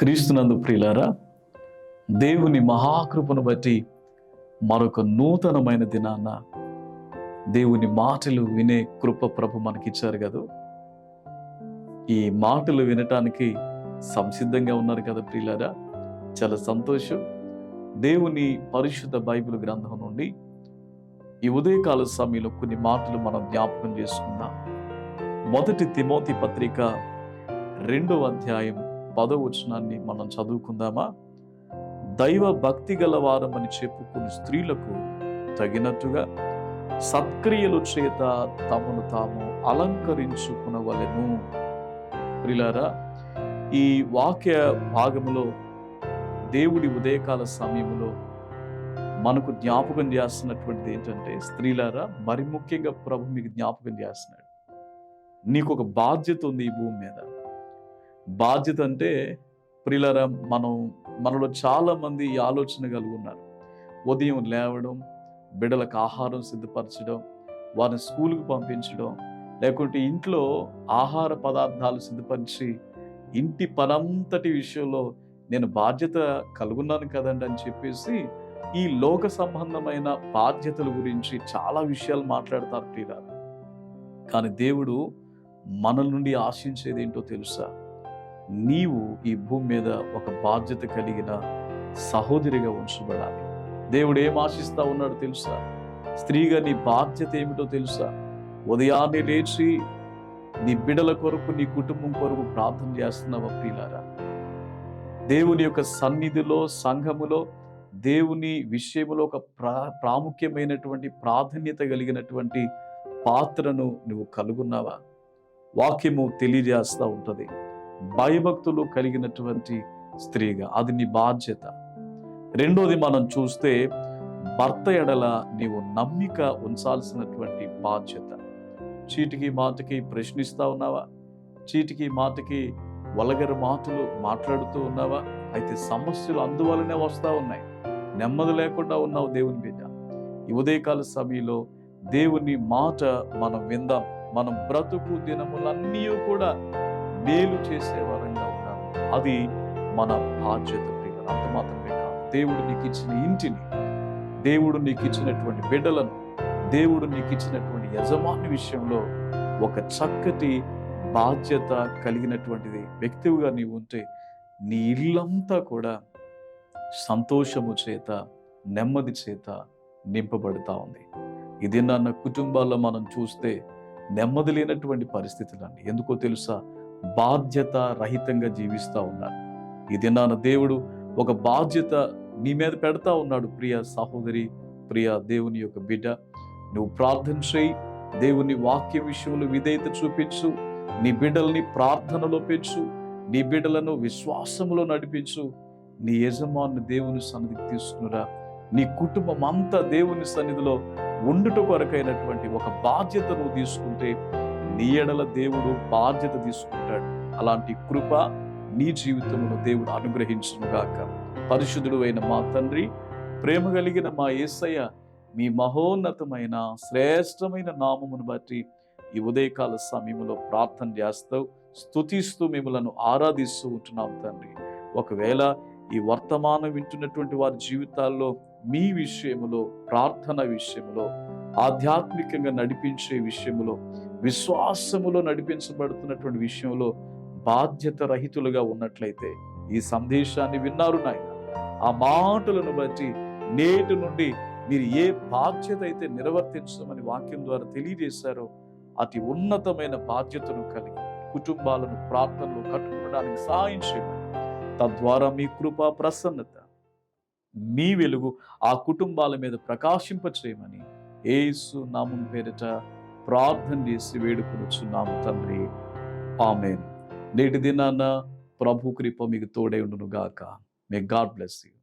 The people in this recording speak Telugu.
క్రీస్తునందు ప్రియులారా దేవుని మహాకృపను బట్టి మరొక నూతనమైన దినాన దేవుని మాటలు వినే కృప ప్రభు మనకిచ్చారు కదా. ఈ మాటలు వినటానికి సంసిద్ధంగా ఉన్నారు కదా ప్రియులారా. చాలా సంతోషం. దేవుని పరిశుద్ధ బైబిల్ గ్రంథం నుండి ఈ ఉదయకాల సమయంలో కొన్ని మాటలు మనం జ్ఞాపకం చేసుకుందాం. మొదటి తిమోతి పత్రిక రెండవ అధ్యాయం పదవచనాన్ని మనం చదువుకుందామా? దైవ భక్తి గలవారమని చెప్పుకుని స్త్రీలకు తగినట్టుగా సత్క్రియలు చేత తమను తాము అలంకరించుకునవలెను. ప్రిలారా ఈ వాక్య భాగములో దేవుడి ఉదయకాల సమయంలో మనకు జ్ఞాపకం చేస్తున్నటువంటిది ఏంటంటే స్త్రీలారా మరి ముఖ్యంగా ప్రభు మీకు జ్ఞాపకం చేస్తున్నాడు. నీకు ఒక బాధ్యత ఉంది ఈ భూమి మీద. బాధ్యత అంటే ప్రిలరా మనం మనలో చాలామంది ఈ ఆలోచన కలిగి ఉన్నారు. ఉదయం లేవడం బిడ్డలకు ఆహారం సిద్ధపరచడం వారిని స్కూల్కి పంపించడం లేకుంటే ఇంట్లో ఆహార పదార్థాలు సిద్ధపరిచి ఇంటి పనంతటి విషయంలో నేను బాధ్యత కలుగున్నాను కదండి అని చెప్పేసి ఈ లోక సంబంధమైన బాధ్యతల గురించి చాలా విషయాలు మాట్లాడతారు ప్రియులారా. కానీ దేవుడు మన నుండి ఆశించేది ఏంటో తెలుసా? నీవు ఈ భూమి మీద ఒక బాధ్యత కలిగిన సహోదరిగా ఉంచబడాలి. దేవుడు ఏం ఆశిస్తా ఉన్నాడు తెలుసా? స్త్రీగా నీ బాధ్యత ఏమిటో తెలుసా? ఉదయాన్నే లేచి నీ బిడల కొరకు నీ కుటుంబం కొరకు ప్రార్థన చేస్తున్నావా ప్రియులారా? దేవుని యొక్క సన్నిధిలో సంఘములో దేవుని విషయంలో ఒక ప్రా ప్రాముఖ్యమైనటువంటి ప్రాధాన్యత కలిగినటువంటి పాత్రను నువ్వు కలుగున్నావా వాక్యము తెలియజేస్తూ ఉంటుంది. భయభక్తులు కలిగినటువంటి స్త్రీగా. అది నీ బాధ్యత. రెండోది మనం చూస్తే భర్త ఎడల నీవు నమ్మిక ఉంచాల్సినటువంటి బాధ్యత. చీటికి మాటకి ప్రశ్నిస్తూ ఉన్నావా? చీటికి మాటకి వలగరి మాటలు మాట్లాడుతూ ఉన్నావా? అయితే సమస్యలు అందువలనే వస్తూ ఉన్నాయి. నెమ్మది లేకుండా ఉన్నావు దేవుని బిడ్డ. ఈ ఉదయకాల సమయంలో దేవుని మాట మనం విందాం. మనం బ్రతుకు దినములన్నీ కూడా మేలు చేసే వారంగా ఉన్నాం అది మన బాధ్యత ప్రియులు అంత మాత్రమే కాదు. దేవుడు నీకు ఇచ్చిన ఇంటిని దేవుడు నీకు ఇచ్చినటువంటి బిడ్డలను దేవుడు నీకు ఇచ్చినటువంటి యజమాని విషయంలో ఒక చక్కటి బాధ్యత కలిగినటువంటిది వ్యక్తిగా నీవు ఉంటే నీ ఇల్లంతా కూడా సంతోషము చేత నెమ్మది చేత నింపబడుతూ ఉంది. ఇది నాన్న కుటుంబాల్లో మనం చూస్తే నెమ్మది లేనటువంటి పరిస్థితులండి. ఎందుకో తెలుసా? బాధ్యత రహితంగా జీవిస్తూ ఉన్నారు ఇది నాన్న దేవుడు ఒక బాధ్యత నీ మీద పెడతా ఉన్నాడు. ప్రియ సహోదరి ప్రియ దేవుని యొక్క బిడ్డ నువ్వు ప్రార్థన చేయి. దేవుని వాక్య విషయంలో విధేయత చూపించు. నీ బిడ్డల్ని ప్రార్థనలో పెంచు. నీ బిడ్డలను విశ్వాసంలో నడిపించు. నీ యజమాను దేవుని సన్నిధికి తీసుకునిరా. నీ కుటుంబం అంతా దేవుని సన్నిధిలో ఉండుట కొరకైనటువంటి ఒక బాధ్యత నువ్వు తీసుకుంటే నీ ఎడల దేవుడు బాధ్యత తీసుకుంటాడు. అలాంటి కృప నీ జీవితంలో దేవుడు అనుగ్రహించునుగాక. పరిశుద్ధుడు అయిన మా తండ్రి ప్రేమ కలిగిన మా యేసయ్య మీ మహోన్నతమైన శ్రేష్టమైన నామమును బట్టి ఈ ఉదయకాల సమయంలో ప్రార్థన చేస్తూ స్తుతిస్తూ మిమ్మలను ఆరాధిస్తూ ఉంటున్నాం తండ్రి. ఒకవేళ ఈ వర్తమానం వింటున్నటువంటి వారి జీవితాల్లో మీ విషయములో ప్రార్థన విషయంలో ఆధ్యాత్మికంగా నడిపించే విషయంలో విశ్వాసములో నడిపించబడుతున్నటువంటి విషయంలో బాధ్యత రహితులుగా ఉన్నట్లయితే ఈ సందేశాన్ని విన్నారు నాయన. ఆ మాటలను బట్టి నేటి నుండి మీరు ఏ బాధ్యత అయితే నిర్వర్తించమని వాక్యం ద్వారా తెలియజేశారో అతి ఉన్నతమైన బాధ్యతను కలిగి కుటుంబాలను ప్రార్థనలు కట్టుకోవడానికి సహాయం చేయమని. తద్వారా మీ కృప ప్రసన్నత మీ వెలుగు ఆ కుటుంబాల మీద ప్రకాశింప చేయమని ఏసు నామం పేరిట ప్రార్థన చేసి వేడుకొనుచున్నాము తండ్రి. ఆమెన్. నేటి దినాన ప్రభు కృప మీకు తోడే ఉండును గాక మే గాడ్ బ్లెస్ యూ